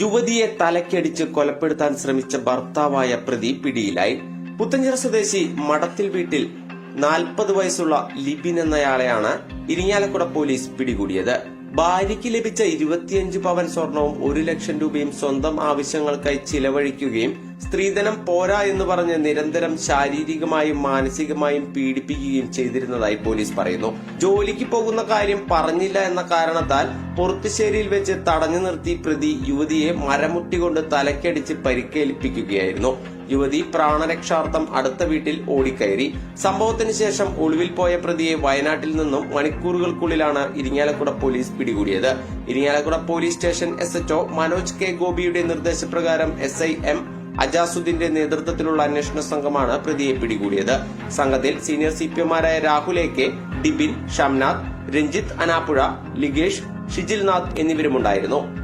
യുവതിയെ തലക്കടിച്ച് കൊലപ്പെടുത്താൻ ശ്രമിച്ച ഭർത്താവായ പ്രതി പിടിയിലായി. പുത്തഞ്ചിറ സ്വദേശി മടത്തിൽ വീട്ടിൽ നാൽപ്പത് വയസ്സുള്ള ലിബിൻ എന്നയാളെയാണ് ഇരിങ്ങാലക്കുട പോലീസ് പിടികൂടിയത്. ഭാര്യയ്ക്ക് ലഭിച്ച ഇരുപത്തിയഞ്ച് പവൻ സ്വർണവും ഒരു ലക്ഷം രൂപയും സ്വന്തം ആവശ്യങ്ങൾക്കായി ചിലവഴിക്കുകയും സ്ത്രീധനം പോരാ എന്ന് പറഞ്ഞ് നിരന്തരം ശാരീരികമായും മാനസികമായും പീഡിപ്പിക്കുകയും ചെയ്തിരുന്നതായി പോലീസ് പറയുന്നു. ജോലിക്ക് പോകുന്ന കാര്യം പറഞ്ഞില്ല എന്ന കാരണത്താൽ പൊറത്തുശ്ശേരിയിൽ വെച്ച് തടഞ്ഞു നിർത്തി പ്രതി യുവതിയെ മരമുട്ടി കൊണ്ട് തലക്കടിച്ച് പരിക്കേൽപ്പിക്കുകയായിരുന്നു. യുവതി പ്രാണരക്ഷാർത്ഥം അടുത്ത വീട്ടിൽ ഓടിക്കയറി. സംഭവത്തിന് ശേഷം ഒളിവിൽ പോയ പ്രതിയെ വയനാട്ടിൽ നിന്നും മണിക്കൂറുകൾക്കുള്ളിലാണ് ഇരിങ്ങാലക്കുട പോലീസ് പിടികൂടിയത്. Irinjalakuda police station S Manoj K ഗോപിയുടെ നിർദ്ദേശപ്രകാരം എസ് ഐ എം അജാസുദ്ദീന്റെ നേതൃത്വത്തിലുള്ള അന്വേഷണ സംഘമാണ് പ്രതിയെ പിടികൂടിയത്. സംഘത്തിൽ സീനിയർ സി പി എമാരായ രാഹുൽ എ കെ ഡിബിൻ ഷംനാഥ് രഞ്ജിത്ത് അനാപ്പുഴ ലിഗേഷ് ഷിജിൽനാഥ് എന്നിവരുമുണ്ടായിരുന്നു.